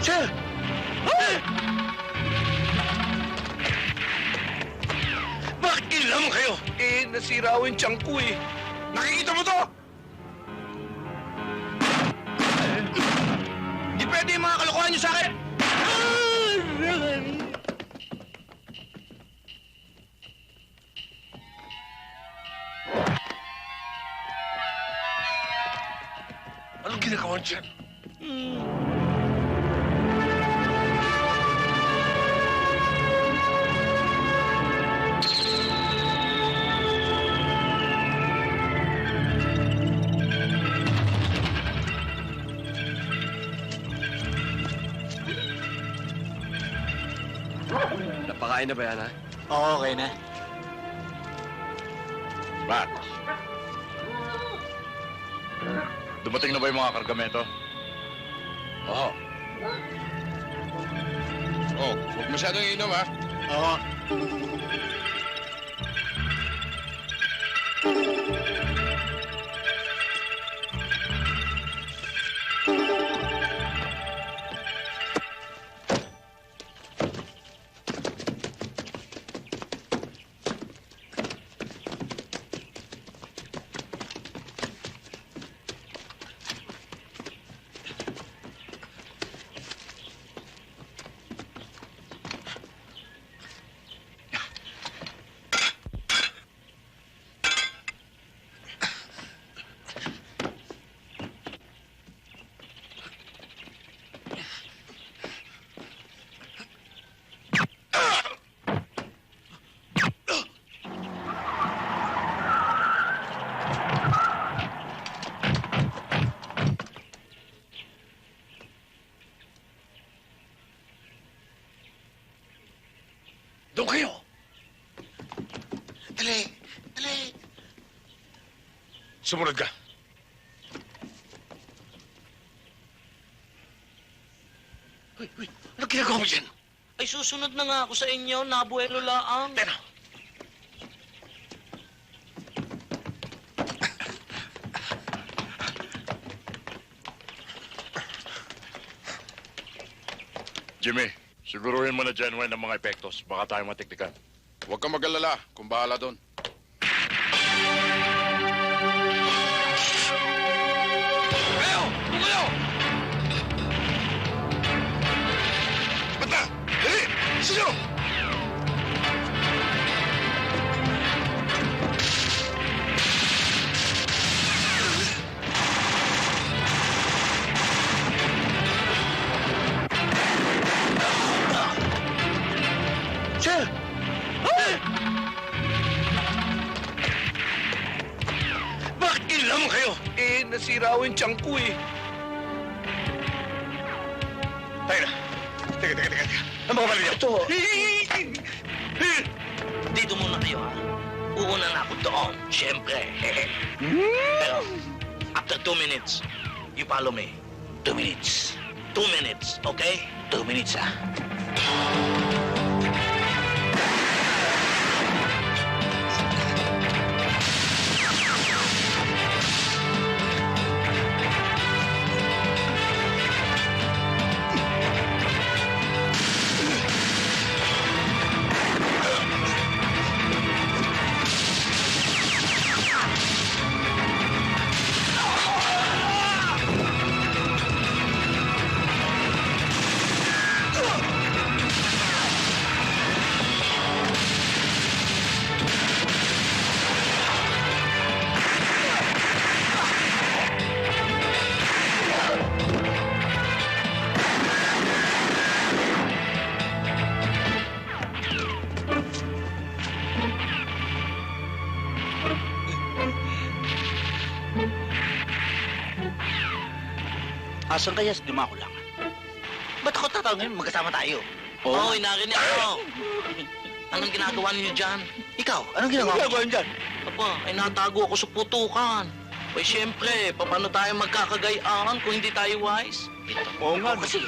Sir! Ay! Bakit kailangan kayo? Eh, nasira ko yung tiyan ko eh. Nakikita mo to? Napakain na ba yan, ha? Oo, okay na. Max. Dumating na ba yung mga kargamento? Oo. Oh, huwag masyadong inom ha. Oo. Sumunod ka. Uy, uy, ano ginagawa mo dyan? Ay susunod na nga ako sa inyo, nabuelo laang. Tena! Jimmy, siguruhin mo na genuine ang mga epektos. Baka tayo matiktikan. Huwag kang mag-alala. Kung bahala doon. Dali! Isa nyo! Sir! Ay! Bakit kailangan kayo? Eh, nasira ko yung tiyan ko eh. Tayo na. Teka, teka, teka. teka. Ang mga bali niyo. Ito. Dito muna kayo ha. Uuna na ako doon, syempre. Pero, after two minutes, you follow me. Two minutes. Two minutes, okay? Two minutes ha. Asan kaya si Dumako lang? Ba't ako tatawagin? Magkasama tayo. Oo, oh, narinig ako. Anong ginagawa niyo dyan? Ikaw, anong ginagawa mo? Ginagawa niyo dyan? Aba, ay natago ako sa putukan. Ay, syempre, paano tayo magkakagayaan kung hindi tayo wise? Oo nga. Kasi,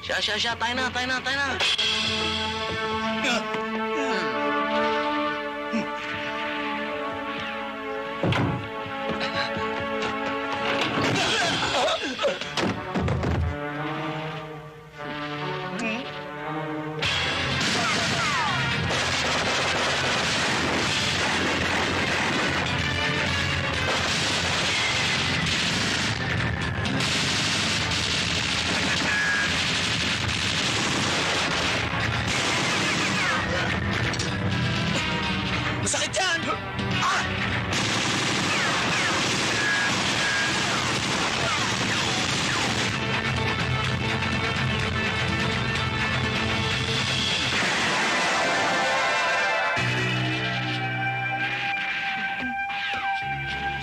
Siya, siya, siya, tayo na, tayo na, tayo na.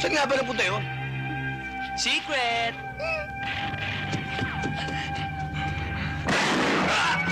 Nga ba napunta yun? Secret! Harap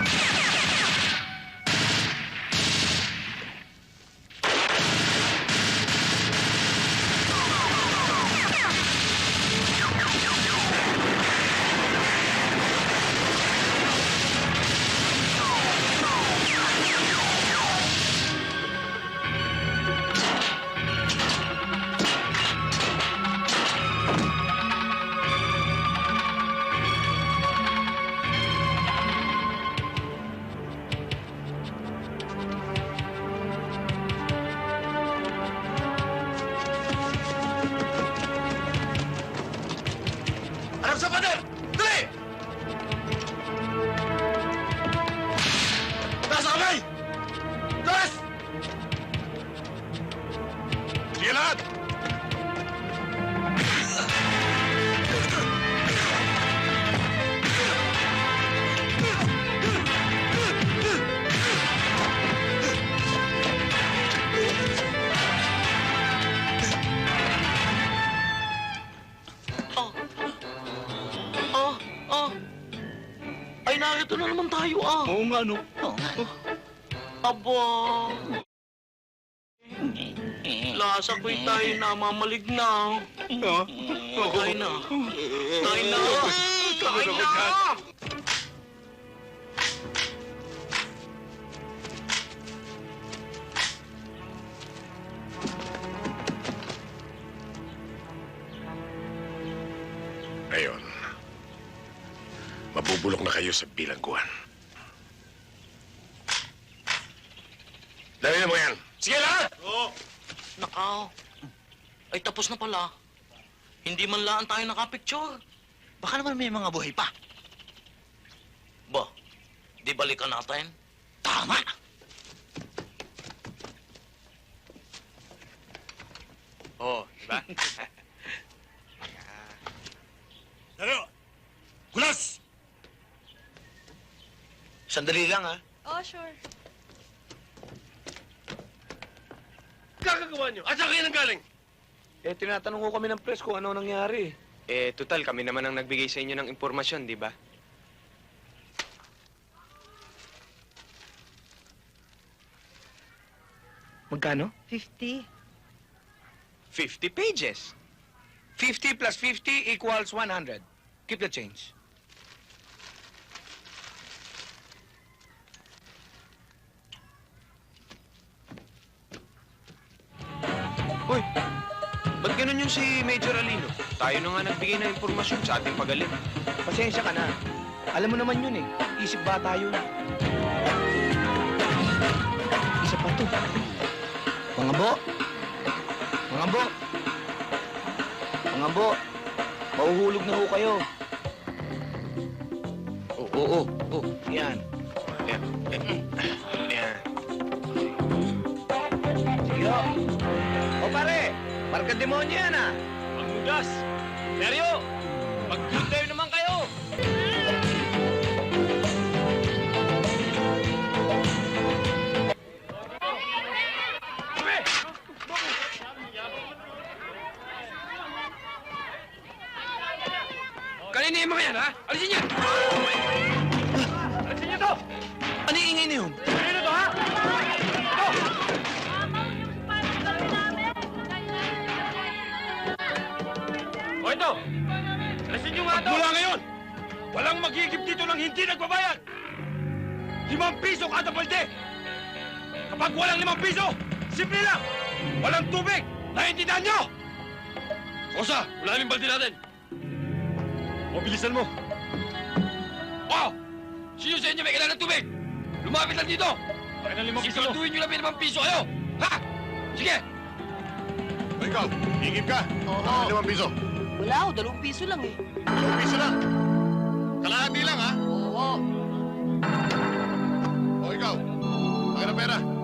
Ay, narito na naman tayo, ah. Oo nga, no? Nga. Aba. Lasa ko'y tayo namamalig na. Tayo na. Tayo na. Tayo na. Kayo sa bilangguan. Dali na mo yan. Sige lahat! Nakaw. Ay, tapos na pala. Hindi man laan tayo nakapicture. Baka naman may mga buhay pa. Ba, di balikan natin? Tama! Oo, di ba? Dali! Kulas! Sandali lang, ha? Oh, sure. Kakagawa niyo! At saan kayo nanggaling? eh, tinatanong ko kami ng press kung ano nangyari. Eh, total, kami naman ang nagbigay sa inyo ng impormasyon, di ba? Magkano? 50. 50 pages. 50 plus 50 equals 100. Keep the change. Uy, ba't ganun yung si Major Alino? Tayo na nga nagbigay ng impormasyon sa ating pagaling. Pasensya ka na. Alam mo naman yun eh. Isip bata yun. Isa pa to. Mga bo. Mga bo. Mga bo. Mahuhulog na ho kayo. Oo, oo, oo. Yan. Yan. Pare, marka demonyo yan ah. Pagmudas! Seryo! Mag-good naman kayo! Kanina yung mga yan, ha? Alisin niya! Alisin niyo nga to! Mula ngayon, walang magigib dito ng hindi nagbabayad! Limang piso kada balde! Kapag walang limang piso, simple lang! Walang tubig! Naiintindihan niyo? Kosa, wala yung balde natin! O, bilisan mo! Oh! Sino sa inyo may kailangan ng tubig? Lumapit lang dito! Kaya na limang piso Siguraduhin nyo lang may limang piso kayo! Ha? Sige! O ikaw, hingip ka. Oo. Ano limang piso? Wala ako, dalawang piso lang eh. Limang piso lang. Kalahati lang, ha? Oo. O ikaw, ang pera.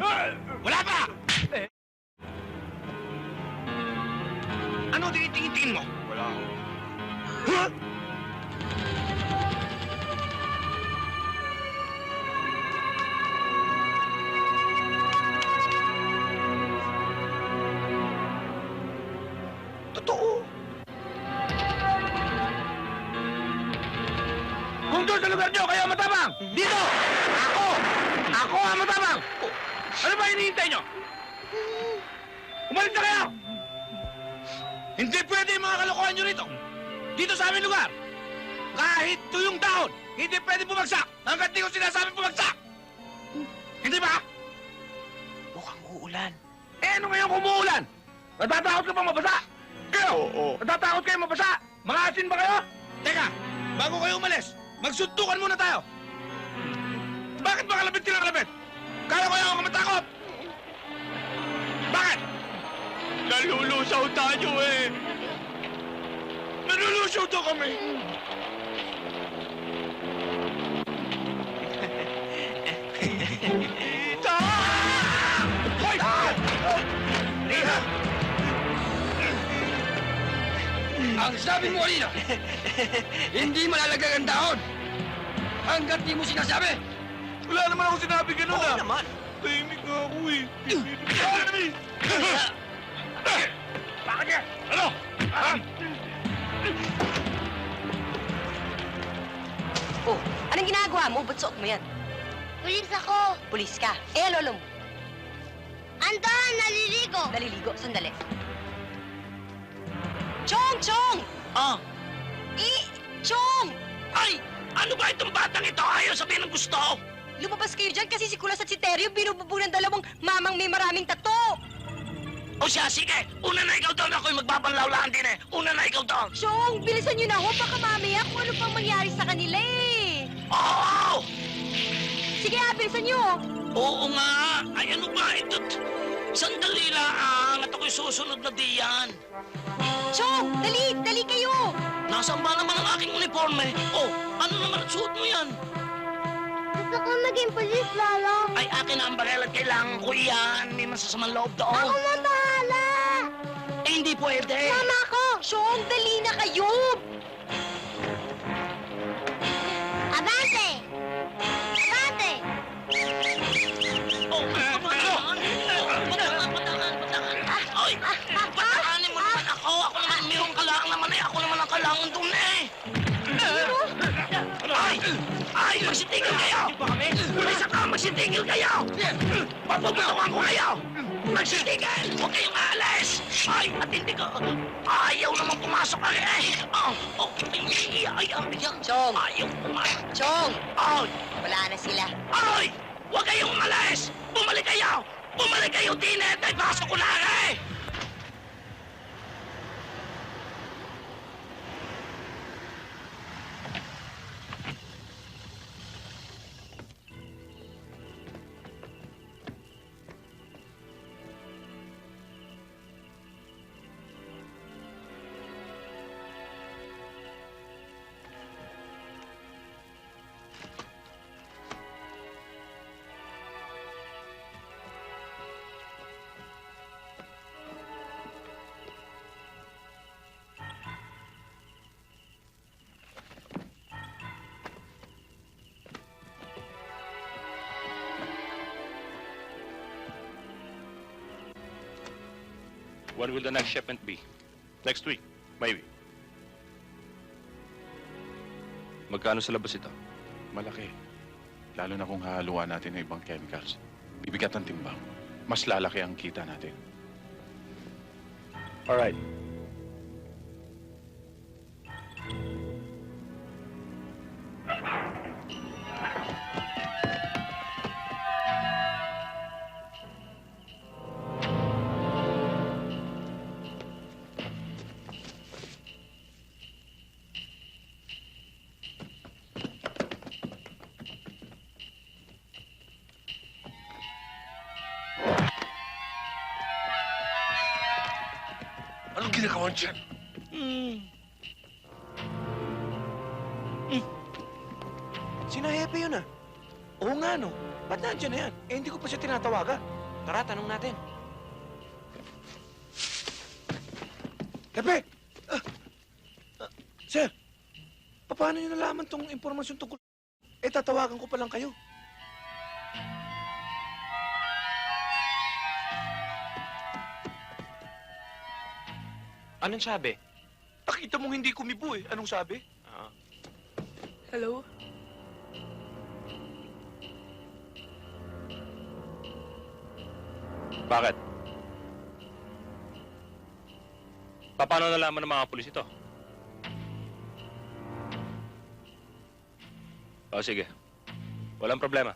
Wala pa! Ano tinitingin-tingin mo? Wala ako. Totoo. Dito sa aming lugar! Kahit tuyong dahon, hindi pwede bumagsak hanggat di ko sinasabi bumagsak! Hindi ba? Mukhang uulan. Eh, ano ngayon kumuulan? Natatakot ka bang mabasa? Kayo? Oo. Natatakot kayo mabasa? Mga asin ba kayo? Teka, bago kayo umalis, magsuntukan muna tayo. Bakit ba kalabit ka kalabit? Kaya ko ako matakot. Bakit? Nalulusaw tayo eh. Nalulusaw to kami. Tita! Hoy! Liha! Ang sabi mo kanina, hindi malalagay ang dahon hanggat di mo sinasabi. Wala naman ako sinabi ganun Oo ah. naman. Tahimik nga ako eh. Naman? Bakit ka? Ano? Ah! Oh, anong ginagawa mo? Ba't suot mo yan? Pulis ako! Pulis ka. Eh, lolo mo. Anton, naliligo! Naliligo. Sandali. Chong! Chong! Ah! Eh, Chong! Ay! Ano ba itong batang ito? Ayaw sabihin ng gusto! Lumabas kayo dyan kasi si Kulas at si Teryo binububo ng dalawang mamang may maraming tato. O siya, sige! Una na ikaw doon, ako'y magbabanlawlaan din eh! Una na ikaw doon! Chong, bilisan nyo na ho. Baka mamaya kung ano pang mangyari sa kanila eh. Oo! Sige ha, bilisan nyo. Oo nga! Ay ano ba ito? Sandali lang at ako'y susunod na diyan. Chong, dali, dali kayo. Nasaan ba naman ang aking uniforme? Oh, ano naman ang suot mo yan? Gusto ko maging pulis, Lolo! Ay, akin na ang barel at kailangan ko yan. May masasamang loob Ako doon. na bahala! Hindi pwede. Mama ko! Chong, dali na kayo. Magsitigil kayo! May saka magsitigil kayo! Papuputukan ko kayo! Magsitigil! Huwag kayong aalis! Ay! At hindi ko... Ayaw naman pumasok ka eh! Oh! Oh! Ay! Ay! Ay! Ay! Chong. Ayaw pumasok! Chong, Ay! wala na sila. Ay! Huwag kayong umalis! Bumalik kayo! Bumalik kayo! Ay, pasok ko na eh! When will the next shipment be? Next week, maybe. Magkano sa labas ito? Malaki. Lalo na kung hahaluan natin ng ibang chemicals. Bibigat ang timbang. Mas lalaki ang kita natin. All right. Dyan? Hmm. Sina Hepe yun ah. Oo nga, no. Ba't nandiyan na yan? Eh, hindi ko pa siya tinatawagan. Tara, tanong natin. Hepe! Ah, ah, sir, paano niyo nalaman tong impormasyon tungkol? Eh, tatawagan ko pa lang kayo. Anong sabi? Nakita mong hindi kumibo eh. Anong sabi? Ah, Hello? Bakit? Paano nalaman ng mga pulis ito? O sige. Walang problema.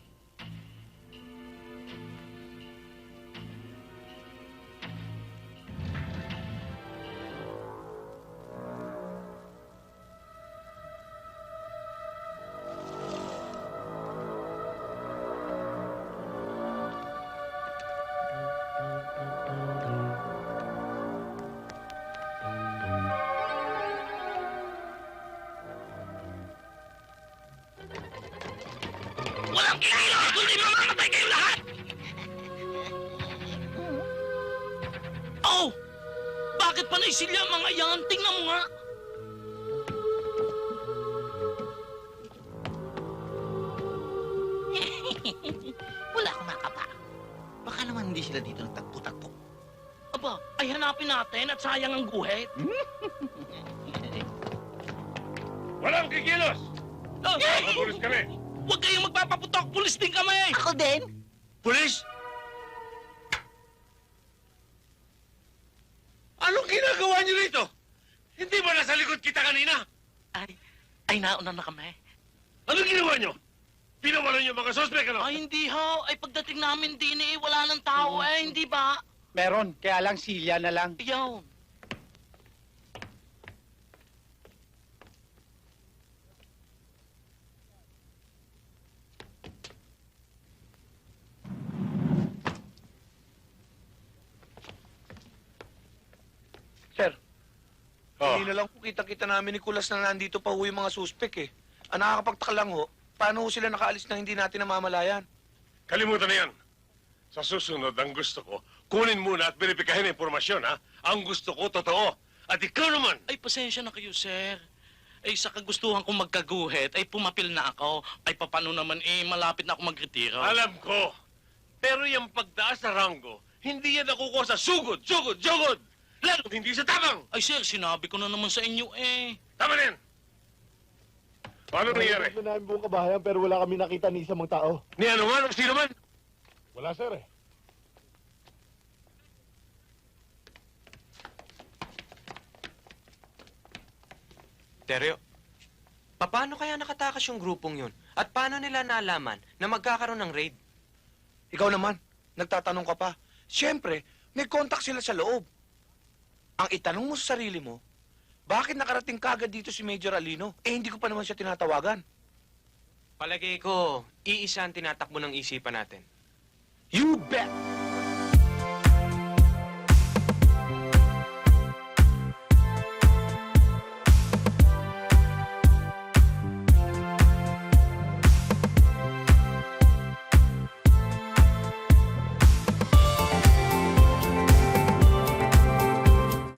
Bakit pa naisilya ang mga yan? Tingnan mo nga! Wala akong makapa. Baka naman hindi sila dito nagtagpo-tagpo. Aba, ay hanapin natin at sayang ang guhit. Walang kikilos! Oh, Mga pulis kami! Huwag kayong magpapaputok, pulis din kami! Ako din? Pulis? Anong ginagawa niyo rito? Hindi ba nasa likod kita kanina? Ay, ay nauna na kami. Anong ginawa niyo? Pinawala niyo mga sospek, ano? Ay, hindi ho. Ay, pagdating namin din eh, wala nang tao eh, hindi ba? Meron, kaya lang silya na lang. Ayaw. Sir, Oh. hindi na lang po kita-kita namin ni Kulas na nandito pa ho yung mga suspek eh. Ang nakakapagtaka lang ho, paano ho sila nakaalis na hindi natin namamalayan? Kalimutan na yan. Sa susunod, ang gusto ko, kunin muna at verifikahin ang impormasyon, ha? Ang gusto ko, totoo. At ikaw naman, Ay, pasensya na kayo, sir. Ay, sa kagustuhan kong magkaguhit, ay pumapil na ako. Ay, papano naman eh, malapit na ako magretiro. alam ko. Pero yung pagtaas sa ranggo, hindi yan nakukuha sa sugod, sugod, sugod! Lalo hindi sa tabang! Ay, sir, sinabi ko na naman sa inyo eh. Tama na yan! Paano nangyari? Ito namin buong kabahayan pero wala kami nakita ni isang tao. Ni ano man o sino man? Wala sir eh. Teryo, paano kaya nakatakas yung grupong yun? At paano nila nalaman na magkakaroon ng raid? Ikaw naman, nagtatanong ka pa. Siyempre, may contact sila sa loob. Ang itanong mo sa sarili mo, bakit nakarating kagad dito si Major Alino? Eh, hindi ko pa naman siya tinatawagan. Palagay ko, iisa ang tinatakbo ng isipan natin. You bet!